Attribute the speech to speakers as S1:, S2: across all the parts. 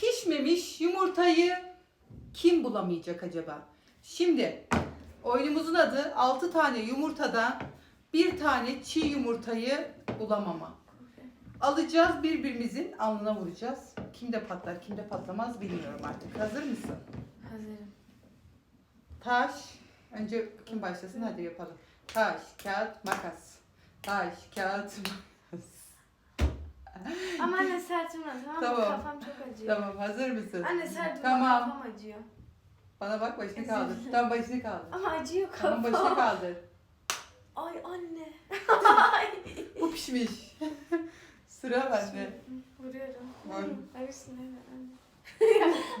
S1: pişmemiş yumurtayı kim bulamayacak acaba? Şimdi oyunumuzun adı 6 tane yumurtadan bir tane çiğ yumurtayı bulamama. Alacağız birbirimizin alnına vuracağız. Kimde patlar kimde patlamaz bilmiyorum artık. Hazır mısın?
S2: Hazırım.
S1: Taş. Önce kim başlasın hadi yapalım. Taş, kağıt, makas. Taş, kağıt, makas.
S2: Ama anne sert vurma tamam mı?
S1: Tamam.
S2: Kafam çok acıyor.
S1: Tamam hazır mısın?
S2: Anne sert vurma
S1: Tamam.
S2: kafam acıyor.
S1: Bana bak başını kaldır. Tam başını kaldır.
S2: Ama acıyor kafam.
S1: Tamam başını kaldır.
S2: Ay anne.
S1: Bu pişmiş. Sıra bende.
S2: Vuruyorum.
S1: Vur.
S2: Hemen anne.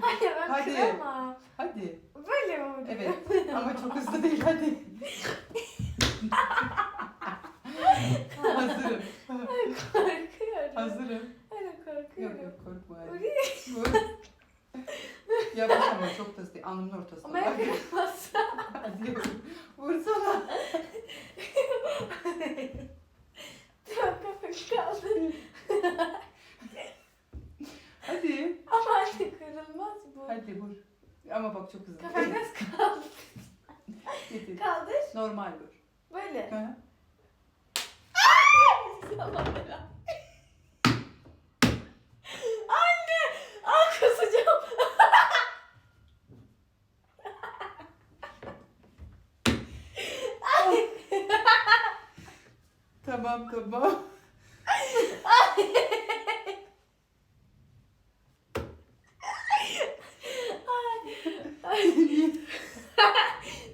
S2: anne ben
S1: Hadi.
S2: kıramam.
S1: Hadi.
S2: Böyle mi vuruyor?
S1: Evet. Ama çok hızlı değil hadi. Hazırım.
S2: Korkuyorum.
S1: Hazırım.
S2: Anne
S1: Yok
S2: korkuyorum.
S1: yok korkma hadi.
S2: Vuruyor.
S1: Vur. Yavaş ama çok da değil. Alnımın ortasında.
S2: Ama yapamazsam.
S1: Hadi vur. Vursana.
S2: Tamam kafamı kaldır.
S1: Hadi.
S2: Ama anne kırılmaz bu.
S1: Hadi vur. Ama bak çok hızlı.
S2: Kafam biraz kaldır.
S1: Getir.
S2: Kaldır.
S1: Normal vur.
S2: Böyle.
S1: Hı.
S2: Anne! Aa kusacağım.
S1: Tamam tamam.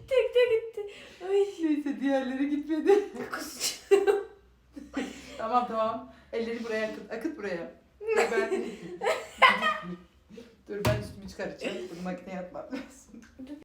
S2: Tek tek gitti. Ay.
S1: Neyse diğerleri gitmedi.
S2: Kusacağım.
S1: tamam tamam. Elleri buraya akıt. Akıt buraya. Dur ben... Dur ben üstümü çıkaracağım. Bunu makineye atmam lazım.